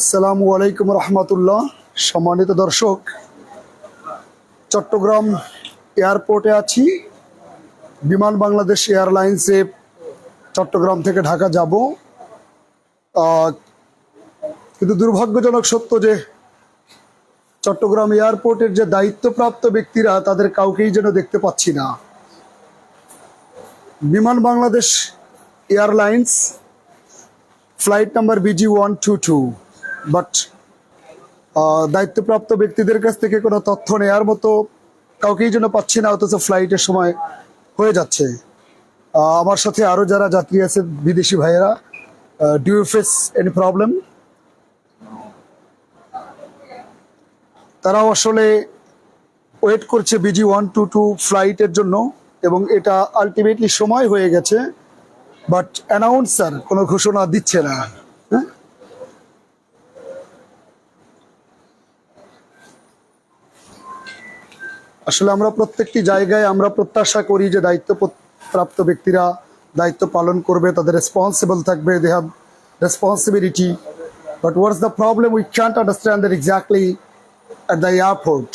আসসালামু আলাইকুম রহমতুল্লাহ। সম্মানিত দর্শক, চট্টগ্রাম এয়ারপোর্টে আছি। বিমান বাংলাদেশ এয়ারলাইন্সে চট্টগ্রাম থেকে ঢাকা যাব। কিন্তু দুর্ভাগ্যজনক সত্য যে চট্টগ্রাম এয়ারপোর্টের যে দায়িত্বপ্রাপ্ত ব্যক্তিরা, তাদের কাউকেই যেন দেখতে পাচ্ছি না। Biman Bangladesh airlines, flight number B G one two. Two দায়িত্বপ্রাপ্ত ব্যক্তিদের কাছ থেকে কোনো তথ্য নেওয়ার মতো কাউকেই যেন পাচ্ছি না, অথচ ফ্লাইটের সময় হয়ে যাচ্ছে। আমার সাথে আরও যারা যাত্রী আছে বিদেশি ভাইয়েরা do you face any problem তারাও আসলে ওয়েট করছে বিজি ওয়ান টু টু ফ্লাইটের জন্য, এবং এটা আলটিমেটলি সময় হয়ে গেছে বাট অ্যানাউন্সার কোনো ঘোষণা দিচ্ছে না। আসলে আমরা প্রত্যেকটি জায়গায় আমরা প্রত্যাশা করি যে দায়িত্ব প্রাপ্ত ব্যক্তিরা দায়িত্ব পালন করবে, তাদের রেসপন্সিবল থাকবে they have responsibility but what's the problem we can't understand that exactly at the airport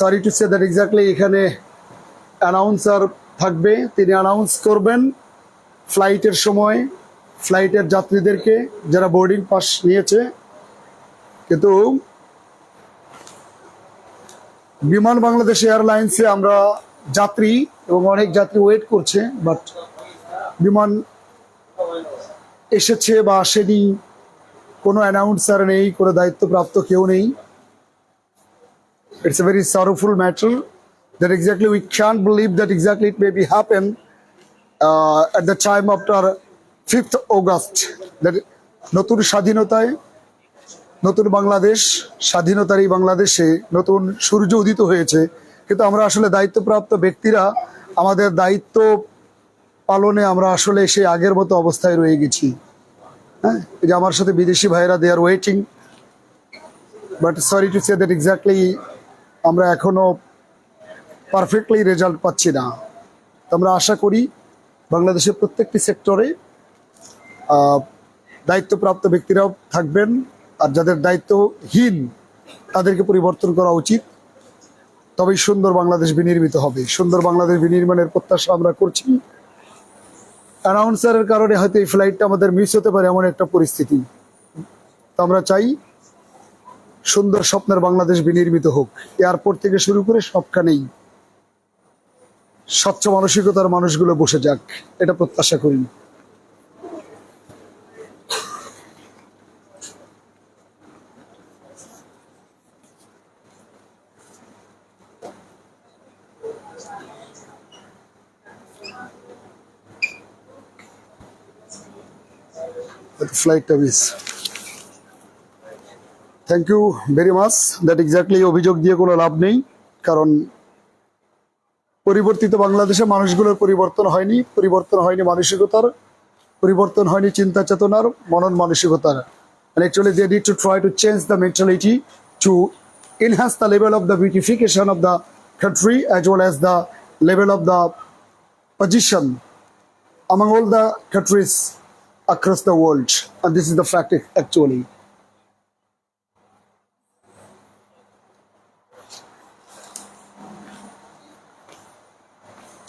sorry to say that exactly এখানে অ্যানাউন্সার থাকবে, তিনি অ্যানাউন্স করবেন ফ্লাইটের সময় ফ্লাইটের যাত্রীদেরকে যারা বোর্ডিং পাস নিয়েছে। কিন্তু বিমান বাংলাদেশ এয়ারলাইন্সে আমরা যাত্রী এবং অনেক যাত্রী ওয়েট করছে বাট বিমান এসেছে বা আসেনি, কোনো অ্যানাউন্সার নেই, কোনো দায়িত্বপ্রাপ্ত কেউ নেই। It's a very sorrowful matter that exactly we can believe that exactly it may be happen at the time after fifth August that নতুন স্বাধীনতায় নতুন বাংলাদেশ, স্বাধীনতার এই বাংলাদেশে নতুন সূর্য উদিত হয়েছে। কিন্তু আমরা আসলে দায়িত্বপ্রাপ্ত ব্যক্তিরা, আমাদের দায়িত্ব পালনে আমরা আসলে সেই আগের মতো অবস্থায় রয়ে গেছি। হ্যাঁ? এই যে আমার সাথে বিদেশি ভাইরা they are waiting but sorry to say that exactly আমরা এখনও পারফেক্টলি রেজাল্ট পাচ্ছি না। তো আমরা আশা করি বাংলাদেশের প্রত্যেকটি সেক্টরে দায়িত্বপ্রাপ্ত ব্যক্তিরাও থাকবেন। আর যাদের দায়িত্বহীন তাদেরকে পরিবর্তন করা উচিত। তবেই সুন্দর বাংলাদেশ বিনির্মিত হবে। সুন্দর বাংলাদেশ বিনির্মাণের প্রত্যাশা আমরা করছি। অ্যানাউন্সারের কারণে হয়তো এই ফ্লাইটটা আমাদের মিস হতে পারে এমন একটা পরিস্থিতি। তো আমরা চাই সুন্দর স্বপ্নের বাংলাদেশ বিনির্মিত হোক। এয়ারপোর্ট থেকে শুরু করে সবখানেই স্বচ্ছ মানসিকতার মানুষগুলো বসে যাক। এটা প্রত্যাশা করি। Flight office thank you very much that exactly অভিযোগ দিয়ে কোনো লাভ নেই, কারণ পরিবর্তিত বাংলাদেশে মানুষগুলোর পরিবর্তন হয়নি পরিবর্তন হয়নি মানসিকতার, পরিবর্তন হয়নি চিন্তা চেতনার, মনন মানসিকতার। Actually they need to try to change the mentality to enhance the level of the beautification of the country as well as the level of the position among all the countries across the world. And this is the fact actually.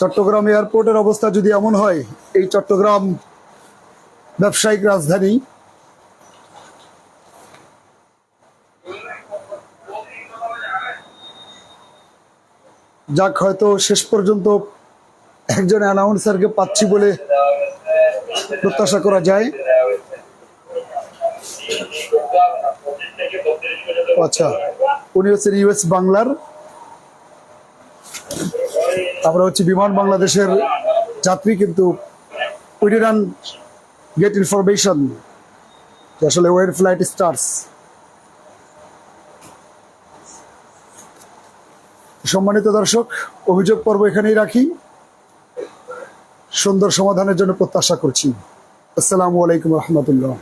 Chittagong এয়ারপোর্টের অবস্থা যদি এমন হয়, এই চট্টগ্রাম ব্যবসায়িক রাজধানী। যাক, হয়তো শেষ পর্যন্ত একজন অ্যানাউন্সারকে পাচ্ছি বলে প্রত্যাশা করা যায়। আচ্ছা উনি হচ্ছেন ইউএস বাংলার। আমরা হচ্ছে বিমান বাংলাদেশের যাত্রী, কিন্তু গেট ইনফরমেশন আসলে ওয়ের ফ্লাইট স্টার্স সম্মানিত দর্শক, অভিযোগ পর্ব এখানেই রাখি। সুন্দর সমাধানের জন্য প্রত্যাশা করছি। আসসালামু আলাইকুম রহমতুল্লাহ।